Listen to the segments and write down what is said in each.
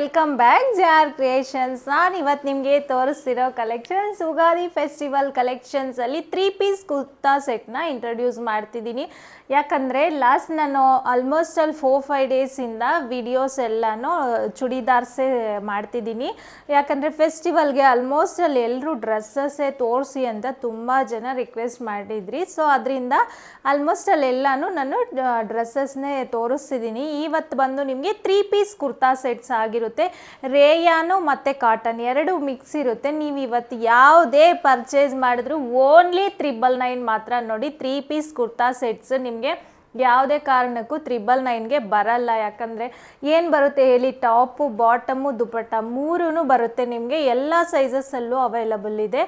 Welcome back J R creations ನಾನು ಇವತ್ತು ನಿಮಗೆ ತೋರಿಸ್ತಿರೋ ಕಲೆಕ್ಷನ್ಸ್ ಉಗಾದಿ ಫೆಸ್ಟಿವಲ್ ಕಲೆಕ್ಷನ್ಸಲ್ಲಿ ತ್ರೀ ಪೀಸ್ ಕುರ್ತಾ ಸೆಟ್ನ ಇಂಟ್ರೊಡ್ಯೂಸ್ ಮಾಡ್ತಿದ್ದೀನಿ. ಯಾಕಂದರೆ ಲಾಸ್ಟ್ ನಾನು ಆಲ್ಮೋಸ್ಟ್ ಅಲ್ಲಿ ಫೋರ್ ಫೈವ್ ಡೇಸಿಂದ ವಿಡಿಯೋಸ್ ಎಲ್ಲನೂ ಚೂಡಿದಾರ್ಸೇ ಮಾಡ್ತಿದ್ದೀನಿ. ಯಾಕಂದರೆ ಫೆಸ್ಟಿವಲ್ಗೆ ಆಲ್ಮೋಸ್ಟ್ ಅಲ್ಲಿ ಎಲ್ಲರೂ ಡ್ರೆಸ್ಸಸ್ಸೇ ತೋರಿಸಿ ಅಂತ ತುಂಬ ಜನ ರಿಕ್ವೆಸ್ಟ್ ಮಾಡಿದ್ರಿ. ಸೊ ಅದರಿಂದ ಆಲ್ಮೋಸ್ಟ್ ಅಲ್ಲಿ ಎಲ್ಲನೂ ನಾನು ಡ್ರೆಸ್ಸಸ್ನೇ ತೋರಿಸ್ತಿದ್ದೀನಿ. ಇವತ್ತು ಬಂದು ನಿಮಗೆ ತ್ರೀ ಪೀಸ್ ಕುರ್ತಾ ಸೆಟ್ಸ್ ಆಗಿರುತ್ತೆ. ರೇಯಾನು ಮತ್ತು ಕಾಟನ್ ಎರಡು ಮಿಕ್ಸ್ ಇರುತ್ತೆ. ನೀವು ಇವತ್ತು ಯಾವುದೇ ಪರ್ಚೇಸ್ ಮಾಡಿದ್ರು ಓನ್ಲಿ ತ್ರಿಬಲ್ ನೈನ್ ಮಾತ್ರ ನೋಡಿ ತ್ರೀ ಪೀಸ್ ಕುರ್ತಾ ಸೆಟ್ಸ್ ನಿಮಗೆ ಯಾವುದೇ ಕಾರಣಕ್ಕೂ ತ್ರಿಬಲ್ ನೈನ್ಗೆ ಬರಲ್ಲ. ಯಾಕಂದರೆ ಏನು ಬರುತ್ತೆ ಹೇಳಿ, ಟಾಪು, ಬಾಟಮು, ದುಪಟ್ಟ ಮೂರೂ ಬರುತ್ತೆ ನಿಮಗೆ. ಎಲ್ಲ ಸೈಜಸ್ಸಲ್ಲೂ ಅವೈಲಬಲ್ ಇದೆ.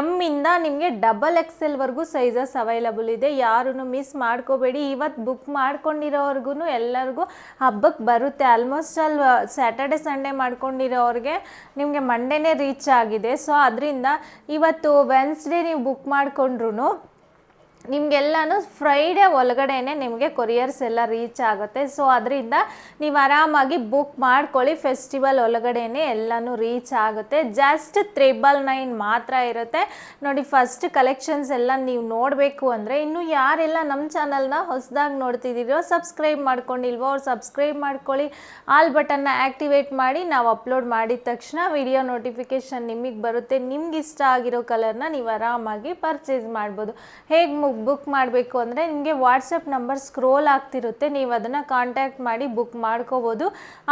ಎಮ್ಮಿಂದ ನಿಮಗೆ ಡಬಲ್ ಎಕ್ಸೆಲ್ವರೆಗೂ ಸೈಜಸ್ ಅವೈಲಬಲ್ ಇದೆ. ಯಾರೂ ಮಿಸ್ ಮಾಡ್ಕೋಬೇಡಿ. ಇವತ್ತು ಬುಕ್ ಮಾಡ್ಕೊಂಡಿರೋರ್ಗು ಎಲ್ಲರಿಗೂ ಹಬ್ಬಕ್ಕೆ ಬರುತ್ತೆ. ಆಲ್ಮೋಸ್ಟ್ ಆಲ್ ಸ್ಯಾಟರ್ಡೆ ಸಂಡೇ ಮಾಡ್ಕೊಂಡಿರೋರಿಗೆ ನಿಮಗೆ ಮಂಡೇನೇ ರೀಚ್ ಆಗಿದೆ. ಸೊ ಅದರಿಂದ ಇವತ್ತು ವೆನ್ಸ್ಡೇ ನೀವು ಬುಕ್ ಮಾಡಿಕೊಂಡ್ರು ನಿಮಗೆಲ್ಲನೂ ಫ್ರೈಡೇ ಒಳಗಡೆನೆ ನಿಮಗೆ ಕೊರಿಯರ್ಸ್ ಎಲ್ಲ ರೀಚ್ ಆಗುತ್ತೆ. ಸೊ ಅದರಿಂದ ನೀವು ಆರಾಮಾಗಿ ಬುಕ್ ಮಾಡ್ಕೊಳ್ಳಿ. ಫೆಸ್ಟಿವಲ್ ಒಳಗಡೆನೆ ಎಲ್ಲನೂ ರೀಚ್ ಆಗುತ್ತೆ. ಜಸ್ಟ್ ತ್ರಿಬಲ್ ನೈನ್ ಮಾತ್ರ ಇರುತ್ತೆ. ನೋಡಿ ಫಸ್ಟ್ ಕಲೆಕ್ಷನ್ಸ್ ಎಲ್ಲ ನೀವು ನೋಡಬೇಕು ಅಂದರೆ ಇನ್ನು ಯಾರೆಲ್ಲ ನಮ್ಮ ಚಾನಲ್ನ ಹೊಸದಾಗಿ ನೋಡ್ತಿದ್ದೀರೋ ಸಬ್ಸ್ಕ್ರೈಬ್ ಮಾಡ್ಕೊಂಡಿಲ್ವೋ ಅವ್ರು ಸಬ್ಸ್ಕ್ರೈಬ್ ಮಾಡ್ಕೊಳ್ಳಿ. ಆಲ್ ಬಟನ್ನ ಆ್ಯಕ್ಟಿವೇಟ್ ಮಾಡಿ, ನಾವು ಅಪ್ಲೋಡ್ ಮಾಡಿದ ತಕ್ಷಣ ವಿಡಿಯೋ ನೋಟಿಫಿಕೇಷನ್ ನಿಮಗೆ ಬರುತ್ತೆ. ನಿಮ್ಗೆ ಇಷ್ಟ ಆಗಿರೋ ಕಲರ್ನ ನೀವು ಆರಾಮಾಗಿ ಪರ್ಚೇಸ್ ಮಾಡ್ಬೋದು. ಹೇಗೆ ಬುಕ್ ಮಾಡಬೇಕು ಅಂದರೆ ನಿಮಗೆ ವಾಟ್ಸಪ್ ನಂಬರ್ ಸ್ಕ್ರೋಲ್ ಆಗ್ತಿರುತ್ತೆ. ನೀವು ಅದನ್ನು ಕಾಂಟ್ಯಾಕ್ಟ್ ಮಾಡಿ ಬುಕ್ ಮಾಡ್ಕೋಬೋದು.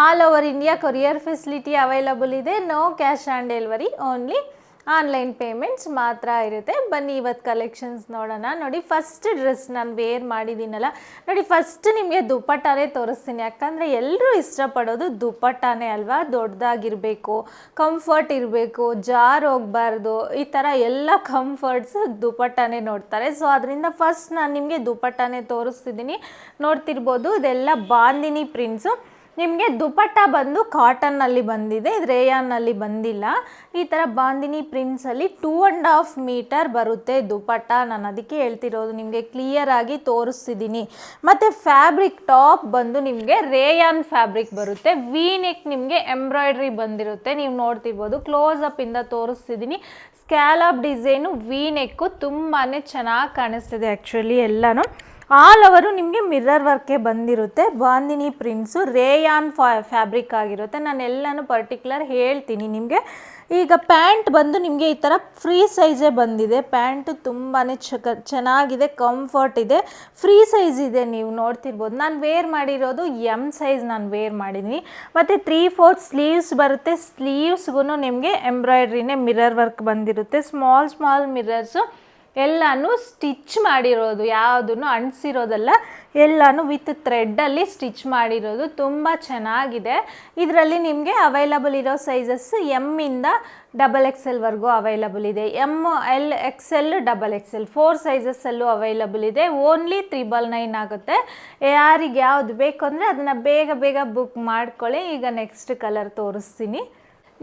All over India courier facility available ಇದೆ. No cash on delivery only online payments ಮಾತ್ರ ಇರುತ್ತೆ. ಬನ್ನಿ ಇವತ್ತು ಕಲೆಕ್ಷನ್ಸ್ ನೋಡೋಣ. ನೋಡಿ ಫಸ್ಟ್ ಡ್ರೆಸ್ ನಾನು ವೇರ್ ಮಾಡಿದ್ದೀನಲ್ಲ. ನೋಡಿ ಫಸ್ಟ್ ನಿಮಗೆ ದುಪ್ಪಟ್ಟಾನೇ ತೋರಿಸ್ತೀನಿ. ಯಾಕಂದರೆ ಎಲ್ಲರೂ ಇಷ್ಟಪಡೋದು ದುಪ್ಪಟ್ಟಾನೇ ಅಲ್ವಾ? ದೊಡ್ಡದಾಗಿರಬೇಕು ಕಂಫರ್ಟ್ ಇರಬೇಕು, ಜಾರ್ ಹೋಗಬಾರ್ದು, ಈ ಥರ ಎಲ್ಲ ಕಂಫರ್ಟ್ಸ್ ದುಪ್ಪಟ್ಟಾನೇ ನೋಡ್ತಾರೆ. ಸೊ ಅದರಿಂದ ಫಸ್ಟ್ ನಾನು ನಿಮಗೆ ದುಪ್ಪಟ್ಟಾನೇ ತೋರಿಸ್ತಿದ್ದೀನಿ. ನೋಡ್ತಿರ್ಬೋದು, ಇದೆಲ್ಲ ಬಾಂದಿನಿ ಪ್ರಿಂಟ್ಸು ನಿಮಗೆ ದುಪಟ್ಟ ಬಂದು ಕಾಟನ್ನಲ್ಲಿ ಬಂದಿದೆ, ಇದು ರೇಯಾನ್ನಲ್ಲಿ ಬಂದಿಲ್ಲ. ಈ ಥರ ಬಾಂದಿನಿ ಪ್ರಿಂಟ್ಸಲ್ಲಿ ಟೂ ಆ್ಯಂಡ್ ಹಾಫ್ ಮೀಟರ್ ಬರುತ್ತೆ ದುಪಟ್ಟ. ನಾನು ಅದಕ್ಕೆ ಹೇಳ್ತಿರೋದು ನಿಮಗೆ ಕ್ಲಿಯರ್ ಆಗಿ ತೋರಿಸ್ತಿದ್ದೀನಿ ಮತ್ತು ಫ್ಯಾಬ್ರಿಕ್ ಟಾಪ್ ಬಂದು ನಿಮಗೆ ರೇಯಾನ್ ಫ್ಯಾಬ್ರಿಕ್ ಬರುತ್ತೆ. ವಿ ನೆಕ್ ನಿಮಗೆ ಎಂಬ್ರಾಯ್ಡ್ರಿ ಬಂದಿರುತ್ತೆ. ನೀವು ನೋಡ್ತಿರ್ಬೋದು ಕ್ಲೋಸ್ ತೋರಿಸ್ತಿದ್ದೀನಿ ಸ್ಕ್ಯಾಲಪ್ ಡಿಸೈನು ವಿ ನೆಕ್ಕು ತುಂಬಾ ಚೆನ್ನಾಗಿ ಕಾಣಿಸ್ತಿದೆ ಆ್ಯಕ್ಚುಲಿ ಎಲ್ಲನೂ. ಆಲ್ ಅವರು ನಿಮಗೆ ಮಿರರ್ ವರ್ಕೇ ಬಂದಿರುತ್ತೆ. ಬಾಂದಿನಿ ಪ್ರಿಂಟ್ಸು ರೇಯಾನ್ ಫಾ, ಫ್ಯಾಬ್ರಿಕ್ ಆಗಿರುತ್ತೆ. ನಾನು ಎಲ್ಲನೂ ಪರ್ಟಿಕ್ಯುಲರ್ ಹೇಳ್ತೀನಿ ನಿಮಗೆ. ಈಗ ಪ್ಯಾಂಟ್ ಬಂದು ನಿಮಗೆ ಈ ಥರ ಫ್ರೀ ಸೈಜೇ ಬಂದಿದೆ. ಪ್ಯಾಂಟು ತುಂಬಾ ಚಕ, ಚೆನ್ನಾಗಿದೆ, ಕಂಫರ್ಟ್ ಇದೆ. ಫ್ರೀ ಸೈಜ್ ಇದೆ, ನೀವು ನೋಡ್ತಿರ್ಬೋದು. ನಾನು ವೇರ್ ಮಾಡಿರೋದು ಎಂ ಸೈಜ್ ನಾನು ವೇರ್ ಮಾಡಿದ್ದೀನಿ. ಮತ್ತು ತ್ರೀ ಫೋರ್ತ್ ಸ್ಲೀವ್ಸ್ ಬರುತ್ತೆ. ಸ್ಲೀವ್ಸ್ಗೂ ನಿಮಗೆ ಎಂಬ್ರಾಯ್ಡ್ರಿನೇ ಮಿರರ್ ವರ್ಕ್ ಬಂದಿರುತ್ತೆ. ಸ್ಮಾಲ್ ಸ್ಮಾಲ್ ಮಿರರ್ಸು ಎಲ್ಲನೂ ಸ್ಟಿಚ್ ಮಾಡಿರೋದು, ಯಾವುದನ್ನು ಅಂಟಿಸಿರೋದಲ್ಲ, ಎಲ್ಲನೂ ವಿತ್ ಥ್ರೆಡ್ಡಲ್ಲಿ ಸ್ಟಿಚ್ ಮಾಡಿರೋದು ತುಂಬ ಚೆನ್ನಾಗಿದೆ. ಇದರಲ್ಲಿ ನಿಮಗೆ ಅವೈಲಬಲ್ ಇರೋ ಸೈಜಸ್ ಎಮ್ಮಿಂದ ಡಬಲ್ ಎಕ್ಸ್ ಎಕ್ಸೆಲ್ವರೆಗೂ ಅವೈಲಬಲ್ ಇದೆ. M L X L double X L four ಸೈಜಸ್ಸಲ್ಲೂ available ಇದೆ. ಓನ್ಲಿ ತ್ರಿಬಲ್ ನೈನ್ ಆಗುತ್ತೆ. ಯಾರಿಗೆ ಯಾವುದು ಬೇಕು ಅಂದರೆ ಅದನ್ನು ಬೇಗ ಬೇಗ ಬುಕ್ ಮಾಡ್ಕೊಳ್ಳಿ. ಈಗ ನೆಕ್ಸ್ಟ್ ಕಲರ್ ತೋರಿಸ್ತೀನಿ.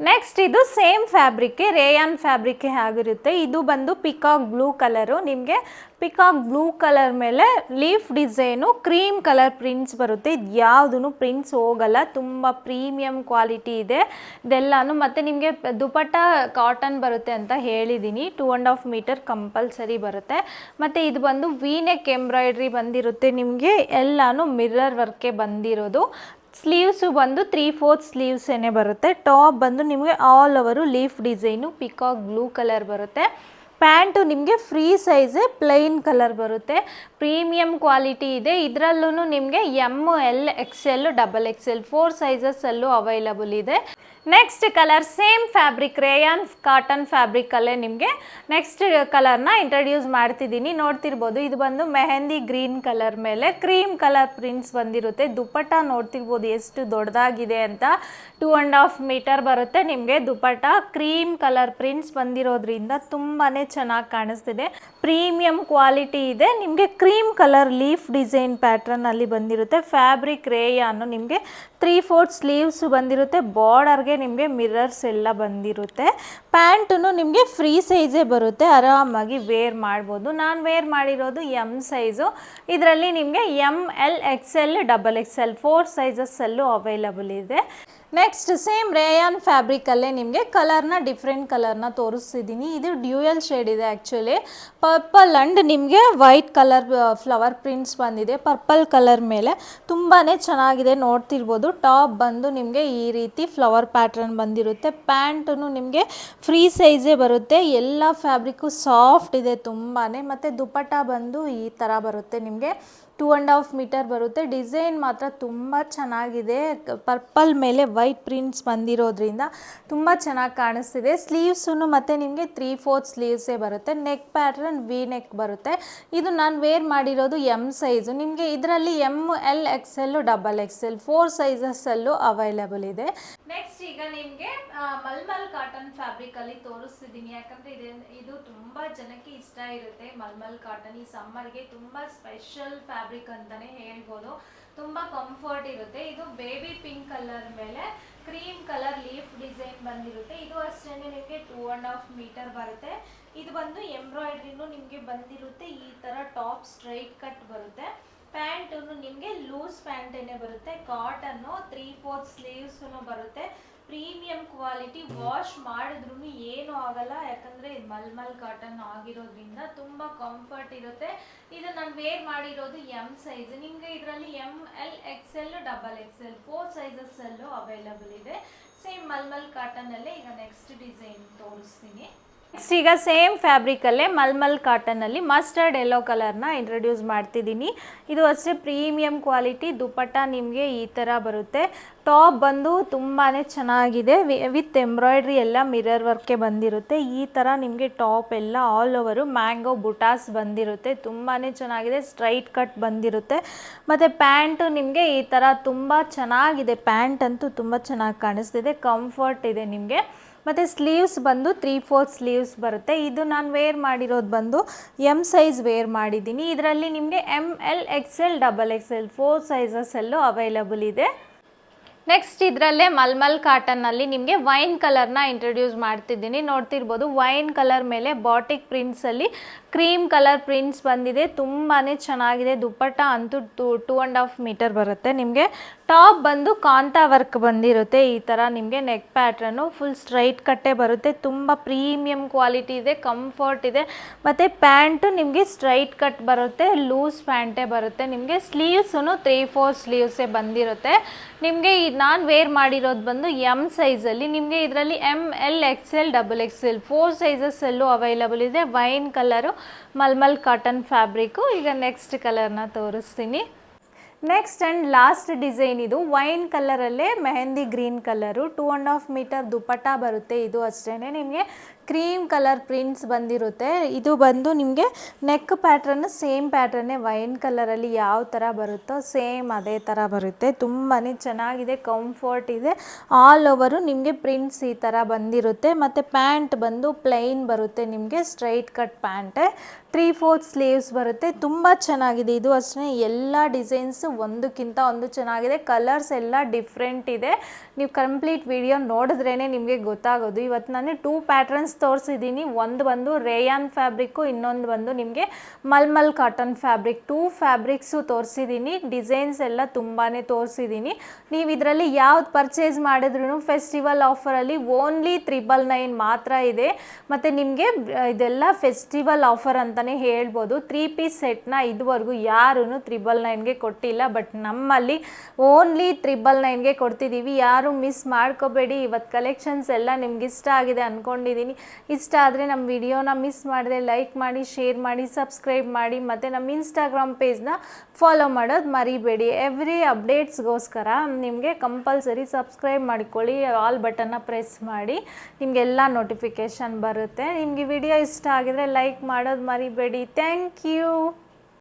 ನೆಕ್ಸ್ಟ್ ಇದು ಸೇಮ್ ಫ್ಯಾಬ್ರಿಕ್ಕೆ ರೇಯಾನ್ ಫ್ಯಾಬ್ರಿಕ್ಗೆ ಆಗಿರುತ್ತೆ. ಇದು ಬಂದು ಪಿಕಾಕ್ ಬ್ಲೂ ಕಲರು ನಿಮಗೆ ಪಿಕಾಕ್ ಬ್ಲೂ ಕಲರ್ ಮೇಲೆ leaf design cream colour prints ಬರುತ್ತೆ. ಇದು ಯಾವುದೂ ಪ್ರಿಂಟ್ಸ್ ಹೋಗಲ್ಲ. ತುಂಬ ಪ್ರೀಮಿಯಂ ಕ್ವಾಲಿಟಿ ಇದೆ. ಇದೆಲ್ಲನೂ ಮತ್ತು ನಿಮಗೆ ದುಪಟ್ಟ ಕಾಟನ್ ಬರುತ್ತೆ ಅಂತ ಹೇಳಿದ್ದೀನಿ two and half metre compulsory ಬರುತ್ತೆ. ಮತ್ತು ಇದು ಬಂದು ವೀನೆಕ್ ಎಂಬ್ರಾಯ್ಡ್ರಿ ಬಂದಿರುತ್ತೆ ನಿಮಗೆ. ಎಲ್ಲಾನು ಮಿರರ್ ವರ್ಕೆ ಬಂದಿರೋದು. ಸ್ಲೀವ್ಸು ಬಂದು ತ್ರೀ ಫೋರ್ತ್ ಸ್ಲೀವ್ಸೇನೆ ಬರುತ್ತೆ. ಟಾಪ್ ಬಂದು ನಿಮಗೆ all over leaf design peacock blue colour ಬರುತ್ತೆ. ಪ್ಯಾಂಟು ನಿಮಗೆ ಫ್ರೀ ಸೈಜೇ ಪ್ಲೈನ್ ಕಲರ್ ಬರುತ್ತೆ. ಪ್ರೀಮಿಯಂ ಕ್ವಾಲಿಟಿ ಇದೆ. ಇದರಲ್ಲೂ ನಿಮಗೆ M L X L double X L four ಸೈಜಸ್ಸಲ್ಲೂ available ಇದೆ. Next colour same fabric rayon cotton ಫ್ಯಾಬ್ರಿಕಲ್ಲೇ ನಿಮಗೆ ನೆಕ್ಸ್ಟ್ ಕಲರ್ನ ಇಂಟ್ರಡ್ಯೂಸ್ ಮಾಡ್ತಿದ್ದೀನಿ. ನೋಡ್ತಿರ್ಬೋದು, ಇದು ಬಂದು ಮೆಹಂದಿ ಗ್ರೀನ್ ಕಲರ್ ಮೇಲೆ ಕ್ರೀಮ್ ಕಲರ್ ಪ್ರಿಂಟ್ಸ್ ಬಂದಿರುತ್ತೆ. ದುಪ್ಪಟ್ಟ ನೋಡ್ತಿರ್ಬೋದು, ಎಷ್ಟು ದೊಡ್ಡದಾಗಿದೆ ಅಂತ. ಟೂ ಆ್ಯಂಡ್ ಹಾಫ್ ಮೀಟರ್ ಬರುತ್ತೆ ನಿಮಗೆ ದುಪ್ಪಟ್ಟ ಕ್ರೀಮ್ ಕಲರ್ ಪ್ರಿಂಟ್ಸ್ ಬಂದಿರೋದ್ರಿಂದ ತುಂಬಾ ಚೆನ್ನಾಗಿ ಕಾಣಿಸ್ತಿದೆ. ಪ್ರೀಮಿಯಂ ಕ್ವಾಲಿಟಿ ಇದೆ. ನಿಮಗೆ cream colour leaf design pattern ಅಲ್ಲಿ ಬಂದಿರುತ್ತೆ. ಫ್ಯಾಬ್ರಿಕ್ ರೇಯಾನು ನಿಮಗೆ ತ್ರೀ ಫೋರ್ತ್ ಸ್ಲೀವ್ಸ್ ಬಂದಿರುತ್ತೆ. ಬಾರ್ಡರ್ಗೆ ನಿಮಗೆ ಮಿರರ್ಸ್ ಎಲ್ಲ ಬಂದಿರುತ್ತೆ. ಪ್ಯಾಂಟನ್ನು ನಿಮಗೆ ಫ್ರೀ ಸೈಜೇ ಬರುತ್ತೆ, ಆರಾಮಾಗಿ ವೇರ್ ಮಾಡ್ಬೋದು. ನಾನು ವೇರ್ ಮಾಡಿರೋದು ಎಂ ಸೈಜು ಇದರಲ್ಲಿ ನಿಮಗೆ M L X L double X L four ಸೈಜಸ್ಸಲ್ಲೂ available ಇದೆ. ನೆಕ್ಸ್ಟ್ ಸೇಮ್ ರೇಯಾನ್ ಫ್ಯಾಬ್ರಿಕಲ್ಲೇ ನಿಮಗೆ ಕಲರ್ನ ಡಿಫ್ರೆಂಟ್ ಕಲರ್ನ ತೋರಿಸ್ತಿದ್ದೀನಿ ಇದು ಡ್ಯೂಯಲ್ ಶೇಡ್ ಇದೆ ಆ್ಯಕ್ಚುಲಿ ಪರ್ಪಲ್ ಆ್ಯಂಡ್ ನಿಮಗೆ ವೈಟ್ ಕಲರ್ ಫ್ಲವರ್ ಪ್ರಿಂಟ್ಸ್ ಬಂದಿದೆ. ಪರ್ಪಲ್ ಕಲರ್ ಮೇಲೆ ತುಂಬಾ ಚೆನ್ನಾಗಿದೆ ನೋಡ್ತಿರ್ಬೋದು. ಟಾಪ್ ಬಂದು ನಿಮಗೆ ಈ ರೀತಿ ಫ್ಲವರ್ ಪ್ಯಾಟ್ರನ್ ಬಂದಿರುತ್ತೆ. ಪ್ಯಾಂಟು ನಿಮಗೆ ಫ್ರೀ ಸೈಜೇ ಬರುತ್ತೆ. ಎಲ್ಲ ಫ್ಯಾಬ್ರಿಕ್ಕು ಸಾಫ್ಟ್ ಇದೆ ತುಂಬಾ ಮತ್ತು ದುಪ್ಪಟ್ಟ ಬಂದು ಈ ಥರ ಬರುತ್ತೆ. ನಿಮಗೆ ಟೂ ಆ್ಯಂಡ್ ಹಾಫ್ ಮೀಟರ್ ಬರುತ್ತೆ. ಡಿಸೈನ್ ಮಾತ್ರ ತುಂಬ ಚೆನ್ನಾಗಿದೆ. ಪರ್ಪಲ್ ಮೇಲೆ ವೈಟ್ ಪ್ರಿಂಟ್ಸ್ ಬಂದಿರೋದ್ರಿಂದ ತುಂಬ ಚೆನ್ನಾಗಿ ಕಾಣಿಸ್ತಿದೆ. ಸ್ಲೀವ್ಸೂ ಮತ್ತು ನಿಮಗೆ ತ್ರೀ ಫೋರ್ತ್ ಸ್ಲೀವ್ಸೇ ಬರುತ್ತೆ. ನೆಕ್ ಪ್ಯಾಟ್ರನ್ ವಿ ನೆಕ್ ಬರುತ್ತೆ. ಇದು ನಾನು ವೇರ್ ಮಾಡಿರೋದು ಎಂ ಸೈಜು ನಿಮಗೆ ಇದರಲ್ಲಿ M L X L double X L four ಸೈಜಸ್ಸಲ್ಲೂ available ಇದೆ. ನೆಕ್ಸ್ಟ್ ಈಗ ನಿಮಗೆ ಮಲ್ಮಲ್ ಕಾಟನ್ ಫ್ಯಾಬ್ರಿಕ್ ಅಲ್ಲಿ ತೋರಿಸ್ತಿದ್ದೀನಿ ಯಾಕಂದ್ರೆ ಇದೆ, ಇದು ತುಂಬಾ ಜನಕ್ಕೆ ಇಷ್ಟ ಇರುತ್ತೆ ಮಲ್ಮಲ್ ಕಾಟನ್ ಈ ಸಮ್ಮರ್ಗೆ ತುಂಬಾ ಸ್ಪೆಷಲ್ ಫ್ಯಾಬ್ರಿಕ್ ಅಂತಾನೆ ಹೇಳ್ಬೋದು. ತುಂಬಾ ಕಂಫರ್ಟ್ ಇರುತ್ತೆ. ಇದು ಬೇಬಿ ಪಿಂಕ್ ಕಲರ್ ಮೇಲೆ ಕ್ರೀಮ್ ಕಲರ್ ಲೀಫ್ ಡಿಸೈನ್ ಬಂದಿರುತ್ತೆ. ಇದು ಅಷ್ಟೇ ನಿಮಗೆ ಟೂ ಅಂಡ್ ಹಾಫ್ ಮೀಟರ್ ಬರುತ್ತೆ. ಇದು ಬಂದು ಎಂಬ್ರಾಯ್ಡ್ರಿನೂ ನಿಮಗೆ ಬಂದಿರುತ್ತೆ. ಈ ತರ ಟಾಪ್ ಸ್ಟ್ರೈಟ್ ಕಟ್ ಬರುತ್ತೆ. ಪ್ಯಾಂಟು ನಿಮಗೆ ಲೂಸ್ ಪ್ಯಾಂಟೇನೆ ಬರುತ್ತೆ. ಕಾಟನ್ನು ತ್ರೀ ಫೋರ್ತ್ ಸ್ಲೀವ್ಸು ಬರುತ್ತೆ. ಪ್ರೀಮಿಯಂ ಕ್ವಾಲಿಟಿ ವಾಶ್ ಮಾಡಿದ್ರು ಏನು ಆಗಲ್ಲ. ಯಾಕಂದ್ರೆ ಇದು ಮಲ್ಮಲ್ ಕಾಟನ್ ಆಗಿರೋದ್ರಿಂದ ತುಂಬಾ ಕಂಫರ್ಟ್ ಇರುತ್ತೆ. ಇದು ನಾನು ವೇರ್ ಮಾಡಿರೋದು ಎಂ ಸೈಜ್ ನಿಮಗೆ ಇದರಲ್ಲಿ M L X L double X L four sizes ಅಲ್ಲೂ ಅವೈಲಬಲ್ ಇದೆ. ಸೇಮ್ ಮಲ್ಮಲ್ ಕಾಟನ್ ಅಲ್ಲೇ ಈಗ ನೆಕ್ಸ್ಟ್ ಡಿಸೈನ್ ತೋರಿಸ್ತೀನಿ. ನೆಕ್ಸ್ಟ್ ಈಗ ಸೇಮ್ ಫ್ಯಾಬ್ರಿಕಲ್ಲೇ ಮಲ್ಮಲ್ ಕಾಟನಲ್ಲಿ ಮಸ್ಟರ್ಡ್ ಎಲ್ಲೋ ಕಲರ್ನ ಇಂಟ್ರೊಡ್ಯೂಸ್ ಮಾಡ್ತಿದ್ದೀನಿ. ಇದು ಅಷ್ಟೇ ಪ್ರೀಮಿಯಂ ಕ್ವಾಲಿಟಿ ದುಪಟ್ಟ ನಿಮಗೆ ಈ ಥರ ಬರುತ್ತೆ. ಟಾಪ್ ಬಂದು ತುಂಬಾ ಚೆನ್ನಾಗಿದೆ. ವಿತ್ ಎಂಬ್ರಾಯ್ಡ್ರಿ ಎಲ್ಲ ಮಿರರ್ ವರ್ಕೆ ಬಂದಿರುತ್ತೆ. ಈ ಥರ ನಿಮಗೆ ಟಾಪ್ ಎಲ್ಲ ಆಲ್ ಓವರು ಮ್ಯಾಂಗೋ ಬುಟಾಸ್ ಬಂದಿರುತ್ತೆ. ತುಂಬಾ ಚೆನ್ನಾಗಿದೆ ಸ್ಟ್ರೈಟ್ ಕಟ್ ಬಂದಿರುತ್ತೆ. ಮತ್ತು ಪ್ಯಾಂಟು ನಿಮಗೆ ಈ ಥರ ತುಂಬ ಚೆನ್ನಾಗಿದೆ. ಪ್ಯಾಂಟ್ ಅಂತೂ ತುಂಬ ಚೆನ್ನಾಗಿ ಕಾಣಿಸ್ತಿದೆ. ಕಂಫರ್ಟ್ ಇದೆ ನಿಮಗೆ. ಮತ್ತು ಸ್ಲೀವ್ಸ್ ಬಂದು ತ್ರೀ ಫೋರ್ತ್ ಸ್ಲೀವ್ಸ್ ಬರುತ್ತೆ. ಇದು ನಾನು ವೇರ್ ಮಾಡಿರೋದು ಬಂದು ಎಂ ಸೈಜ್ ವೇರ್ ಮಾಡಿದ್ದೀನಿ. ಇದರಲ್ಲಿ ನಿಮಗೆ M L X L double X L four ಸೈಜಸ್ಸಲ್ಲೂ available ಇದೆ. ನೆಕ್ಸ್ಟ್ ಇದರಲ್ಲೇ ಮಲ್ಮಲ್ ಕಾಟನ್ನಲ್ಲಿ ನಿಮಗೆ ವೈನ್ ಕಲರ್ನ ಇಂಟ್ರೊಡ್ಯೂಸ್ ಮಾಡ್ತಿದ್ದೀನಿ. ನೋಡ್ತಿರ್ಬೋದು ವೈನ್ ಕಲರ್ ಮೇಲೆ ಬಾಟಿಕ್ ಪ್ರಿಂಟ್ಸಲ್ಲಿ ಕ್ರೀಮ್ ಕಲರ್ ಪ್ರಿಂಟ್ಸ್ ಬಂದಿದೆ. ತುಂಬಾ ಚೆನ್ನಾಗಿದೆ. ದುಪ್ಪಟ್ಟ ಅಂತೂ two two and half metre ಬರುತ್ತೆ. ನಿಮಗೆ ಟಾಪ್ ಬಂದು ಕಾಂತಾ ವರ್ಕ್ ಬಂದಿರುತ್ತೆ. ಈ ಥರ ನಿಮಗೆ ನೆಕ್ ಪ್ಯಾಟ್ರನ್ನು ಫುಲ್ ಸ್ಟ್ರೈಟ್ ಕಟ್ಟೆ ಬರುತ್ತೆ. ತುಂಬ ಪ್ರೀಮಿಯಂ ಕ್ವಾಲಿಟಿ ಇದೆ ಕಂಫರ್ಟ್ ಇದೆ. ಮತ್ತು ಪ್ಯಾಂಟು ನಿಮಗೆ ಸ್ಟ್ರೈಟ್ ಕಟ್ ಬರುತ್ತೆ ಲೂಸ್ ಪ್ಯಾಂಟೇ ಬರುತ್ತೆ. ನಿಮಗೆ ಸ್ಲೀವ್ಸು ತ್ರೀ ಫೋರ್ ಸ್ಲೀವ್ಸೇ ಬಂದಿರುತ್ತೆ. ನಿಮಗೆ ಈ ನಾನು ವೇರ್ ಮಾಡಿರೋದು ಬಂದು ಎಂ ಸೈಜಲ್ಲಿ ನಿಮಗೆ ಇದರಲ್ಲಿ M L X L double X L four ಸೈಜಸ್ಸಲ್ಲೂ available ಇದೆ. Wine colour mulmul cotton fabric ಈಗ ನೆಕ್ಸ್ಟ್ ಕಲರ್ನ ತೋರಿಸ್ತೀನಿ. ನೆಕ್ಸ್ಟ್ ಆ್ಯಂಡ್ ಲಾಸ್ಟ್ ಡಿಸೈನ್ ಇದು. Wine ಕಲರಲ್ಲೇ mehndi green colour two and half metre dupatta ಬರುತ್ತೆ. ಇದು ಅಷ್ಟೇ ನಿಮಗೆ ಕ್ರೀಮ್ ಕಲರ್ ಪ್ರಿಂಟ್ಸ್ ಬಂದಿರುತ್ತೆ. ಇದು ಬಂದು ನಿಮಗೆ ನೆಕ್ ಪ್ಯಾಟ್ರನ್ ಸೇಮ್ ಪ್ಯಾಟ್ರನ್ನೇ ವೈನ್ ಕಲರಲ್ಲಿ ಯಾವ ಥರ ಬರುತ್ತೋ ಸೇಮ್ ಅದೇ ಥರ ಬರುತ್ತೆ. ತುಂಬಾ ಚೆನ್ನಾಗಿದೆ ಕಂಫರ್ಟ್ ಇದೆ. ಆಲ್ ಓವರು ನಿಮಗೆ ಪ್ರಿಂಟ್ಸ್ ಈ ಥರ ಬಂದಿರುತ್ತೆ. ಮತ್ತು ಪ್ಯಾಂಟ್ ಬಂದು ಪ್ಲೈನ್ ಬರುತ್ತೆ ನಿಮಗೆ ಸ್ಟ್ರೈಟ್ ಕಟ್ ಪ್ಯಾಂಟೆ ತ್ರೀ ಫೋರ್ತ್ ಸ್ಲೀವ್ಸ್ ಬರುತ್ತೆ. ತುಂಬ ಚೆನ್ನಾಗಿದೆ. ಇದು ಅಷ್ಟೇ, ಎಲ್ಲ ಡಿಸೈನ್ಸ್ ಒಂದಕ್ಕಿಂತ ಒಂದು ಚೆನ್ನಾಗಿದೆ. ಕಲರ್ಸ್ ಎಲ್ಲ ಡಿಫ್ರೆಂಟ್ ಇದೆ. ನೀವು ಕಂಪ್ಲೀಟ್ ವಿಡಿಯೋ ನೋಡಿದ್ರೇ ನಿಮಗೆ ಗೊತ್ತಾಗೋದು. ಇವತ್ತು ನಾನು ಟೂ ಪ್ಯಾಟ್ರನ್ಸ್ ತೋರಿಸಿದ್ದೀನಿ ಒಂದು ಬಂದು ರೇಯಾನ್ ಫ್ಯಾಬ್ರಿಕ್ಕು, ಇನ್ನೊಂದು ಬಂದು ನಿಮಗೆ malmal cotton fabric. Two fabrics ತೋರಿಸಿದ್ದೀನಿ ಡಿಸೈನ್ಸ್ ಎಲ್ಲ ತುಂಬಾ ತೋರಿಸಿದ್ದೀನಿ ನೀವು ಇದರಲ್ಲಿ ಯಾವ್ದು ಪರ್ಚೇಸ್ ಮಾಡಿದ್ರು ಫೆಸ್ಟಿವಲ್ ಆಫರಲ್ಲಿ ಓನ್ಲಿ ತ್ರಿಬಲ್ ನೈನ್ ಮಾತ್ರ ಇದೆ. ಮತ್ತು ನಿಮಗೆ ಇದೆಲ್ಲ ಫೆಸ್ಟಿವಲ್ ಆಫರ್ ಅಂತಲೇ ಹೇಳ್ಬೋದು. ತ್ರೀ ಪೀಸ್ ಸೆಟ್ನ ಇದುವರೆಗೂ ಯಾರೂ ತ್ರಿಬಲ್ ನೈನ್ಗೆ ಕೊಟ್ಟಿಲ್ಲ. ಬಟ್ ನಮ್ಮಲ್ಲಿ ಓನ್ಲಿ ತ್ರಿಬಲ್ ನೈನ್ಗೆ ಕೊಡ್ತಿದ್ದೀವಿ ಯಾರು ಮಿಸ್ ಮಾಡ್ಕೋಬೇಡಿ. ಇವತ್ತು ಕಲೆಕ್ಷನ್ಸ್ ಎಲ್ಲ ನಿಮ್ಗೆ ಇಷ್ಟ ಆಗಿದೆ ಅಂದ್ಕೊಂಡಿದ್ದೀನಿ ಇಷ್ಟ ಆದರೆ ನಮ್ಮ ವಿಡಿಯೋನ ಮಿಸ್ ಮಾಡಿದೆ ಲೈಕ್ ಮಾಡಿ ಶೇರ್ ಮಾಡಿ ಸಬ್ಸ್ಕ್ರೈಬ್ ಮಾಡಿ, ಮತ್ತು ನಮ್ಮ ಇನ್ಸ್ಟಾಗ್ರಾಮ್ ಪೇಜ್ನ ಫಾಲೋ ಮಾಡೋದು ಮರಿಬೇಡಿ. ಎವ್ರಿ ಅಪ್ಡೇಟ್ಸ್ಗೋಸ್ಕರ ನಿಮಗೆ ಕಂಪಲ್ಸರಿ ಸಬ್ಸ್ಕ್ರೈಬ್ ಮಾಡಿಕೊಳ್ಳಿ ಆಲ್ ಬಟನ್ನ ಪ್ರೆಸ್ ಮಾಡಿ, ನಿಮಗೆಲ್ಲ ನೋಟಿಫಿಕೇಷನ್ ಬರುತ್ತೆ. ನಿಮಗೆ ವಿಡಿಯೋ ಇಷ್ಟ ಆಗಿದರೆ ಲೈಕ್ ಮಾಡೋದು ಮರಿಬೇಡಿ. Thank you